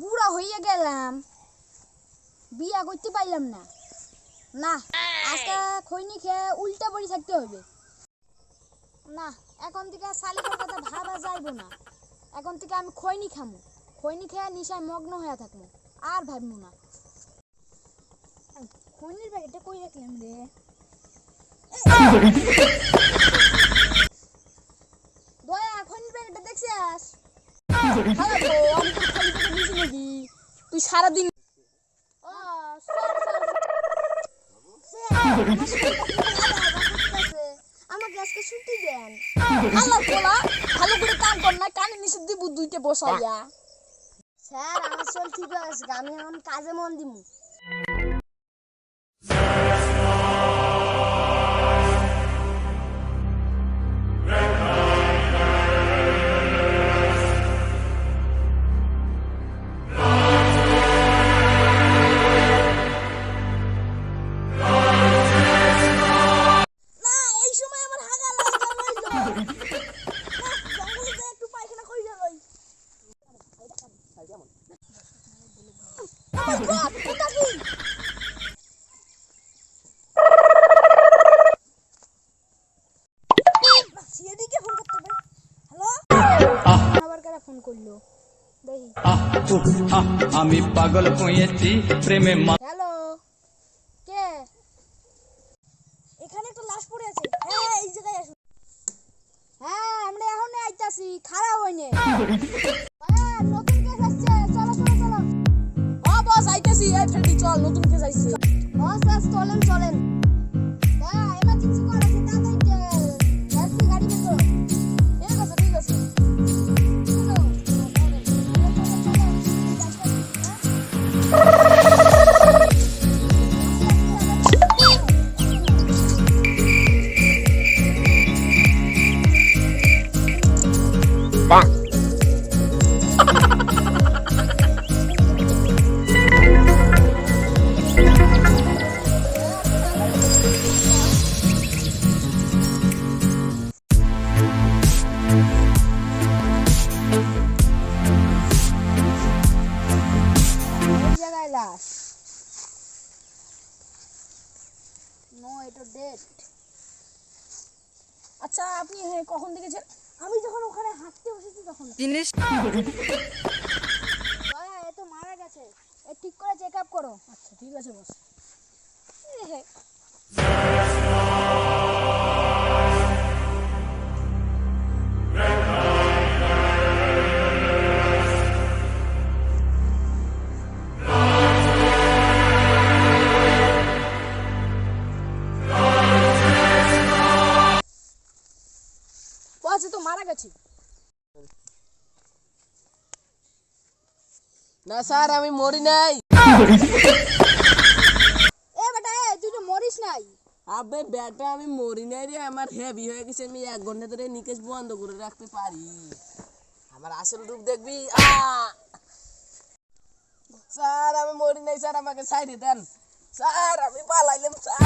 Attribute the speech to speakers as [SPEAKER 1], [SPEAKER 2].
[SPEAKER 1] বুড়া হইয়া গেলাম। বিয়া করতে পারলাম না। না, আজকে খৈনি খেয়ে উল্টা পড়ে থাকতে হবে। না এখন থেকে শালিকার কথা ভাবা যাইব না। এখন থেকে আমি খৈনি খামু। খৈনি খেয়ে নিশায় মগ্ন হয়ে থাকব আর ভাববো না। খৈনির প্যাকেটটা কই রাখলাম রে? দয়া খৈনির প্যাকেটটা দেখছিস? খালাবো আমি তো নাকি? তুই সারাদিন ও সর সর। ভালো করে কান কর না, কানে নিচে দিব দুইটা বসাইয়া। স্যার, আমার চল ঠিক আছে আমি এখন কাজে মন দিমু।
[SPEAKER 2] আমি পাগল হয়েছি প্রেমে মা-
[SPEAKER 1] হ্যালো? কে? এখানে একটা লাশ পড়ে আছে। হ্যাঁ, এই জায়গায় আসুন। হ্যাঁ, আমরা এখনই আইতাছি। খারাপ হয়নি। হ্যাঁ, নতুন কেস আসছে। চলো,
[SPEAKER 3] নতুন কেস আইছে
[SPEAKER 1] বস, বস, চলেন, চলেন। হ্যাঁ, emergency আছে। তাড়াতাড়ি, গাড়ি বের করো।
[SPEAKER 3] ঠিক আছে ঠিক আছে।
[SPEAKER 1] লাশ নো এটা ডেট
[SPEAKER 3] আচ্ছা আপনি হ্যাঁ, কখন দেখেছেন
[SPEAKER 1] আমি যখন ওখানে হাঁটতে বসেছি তখন।
[SPEAKER 3] জিনিস
[SPEAKER 1] এ তো মারা গেছে। এ ঠিক করে চেক আপ করো।
[SPEAKER 3] আচ্ছা ঠিক আছে বস।
[SPEAKER 1] এ
[SPEAKER 3] তো মারা গেছে।
[SPEAKER 4] না স্যার আমি মরি নাই।
[SPEAKER 1] এ বেটা এ তুই তো মরিস নাই।
[SPEAKER 4] আবে বেটা আমি মরি নাই রে আমার হেভি হয়ে গেছে আমি এক ঘণ্টা ধরে নিকেশ বন্ধ করে রাখতে পারি। আমার আসল রূপ দেখবি! স্যার আমি মরি নাই স্যার আমাকে সাইডে দেন। স্যার আমি পালাইলাম স্যার।